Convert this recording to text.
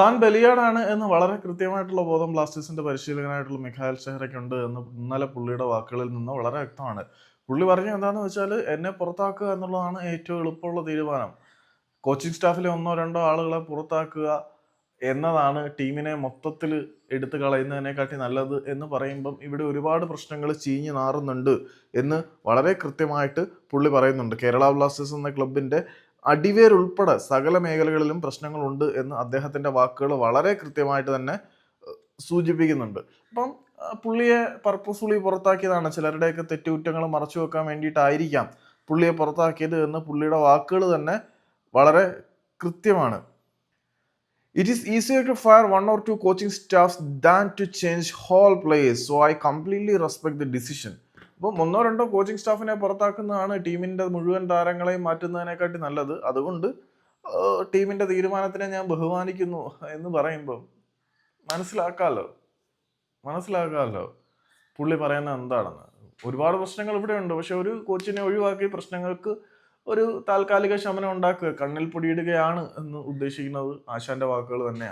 താൻ ബലിയാടാണ് എന്ന് വളരെ കൃത്യമായിട്ടുള്ള ബോധം ബ്ലാസ്റ്റേഴ്സിന്റെ പരിശീലകനായിട്ടുള്ള മിഖായൽ ഷെഹറയ്ക്കുണ്ട് എന്ന് ഇന്നലെ പുള്ളിയുടെ വാക്കുകളിൽ നിന്ന് വളരെ വ്യക്തമാണ്. പുള്ളി പറഞ്ഞു എന്താണെന്ന് വെച്ചാൽ എന്നെ പുറത്താക്കുക എന്നുള്ളതാണ് ഏറ്റവും എളുപ്പമുള്ള തീരുമാനം. കോച്ചിങ് സ്റ്റാഫിലെ ഒന്നോ രണ്ടോ ആളുകളെ പുറത്താക്കുക എന്നതാണ് ടീമിനെ മൊത്തത്തിൽ എടുത്തു കളയുന്നതിനെക്കാട്ടി നല്ലത് എന്ന് പറയുമ്പം ഇവിടെ ഒരുപാട് പ്രശ്നങ്ങൾ ചീഞ്ഞു നാറുന്നുണ്ട് എന്ന് വളരെ കൃത്യമായിട്ട് പുള്ളി പറയുന്നുണ്ട്. കേരള ബ്ലാസ്റ്റേഴ്സ് എന്ന ക്ലബിന്റെ അടിവേരുൾപ്പെടെ സകല മേഖലകളിലും പ്രശ്നങ്ങളുണ്ട് എന്ന് അദ്ദേഹത്തിന്റെ വാക്കുകൾ വളരെ കൃത്യമായിട്ട് തന്നെ സൂചിപ്പിക്കുന്നുണ്ട്. അപ്പം പുള്ളിയെ പർപ്പസ്ഫുള്ളി പുറത്താക്കിയതാണ്. ചിലരുടെയൊക്കെ തെറ്റുകുറ്റങ്ങൾ മറച്ചു വെക്കാൻ വേണ്ടിയിട്ടായിരിക്കാം പുള്ളിയെ പുറത്താക്കിയത് എന്ന് പുള്ളിയുടെ വാക്കുകൾ തന്നെ വളരെ കൃത്യമാണ്. It is easier to fire one or two coaching staff than to change whole players so I completely respect the decision അപ്പം ഒന്നോ രണ്ടോ കോച്ചിങ് സ്റ്റാഫിനെ പുറത്താക്കുന്നതാണ് ടീമിന്റെ മുഴുവൻ താരങ്ങളെയും മാറ്റുന്നതിനെക്കാട്ടി നല്ലത്. അതുകൊണ്ട് ടീമിന്റെ തീരുമാനത്തിനെ ഞാൻ ബഹുമാനിക്കുന്നു എന്ന് പറയുമ്പം മനസ്സിലാക്കാമല്ലോ മനസ്സിലാക്കാമല്ലോ പുള്ളി പറയുന്നത് എന്താണെന്ന്? ഒരുപാട് പ്രശ്നങ്ങൾ ഇവിടെ ഉണ്ട്. പക്ഷെ ഒരു കോച്ചിനെ ഒഴിവാക്കി പ്രശ്നങ്ങൾക്ക് ഒരു താൽക്കാലിക ശമനം ഉണ്ടാക്കുക കണ്ണിൽ പൊടിയിടുകയാണ് എന്ന് ഉദ്ദേശിക്കുന്നത് ആശാന്റെ വാക്കുകൾ തന്നെയാണ്.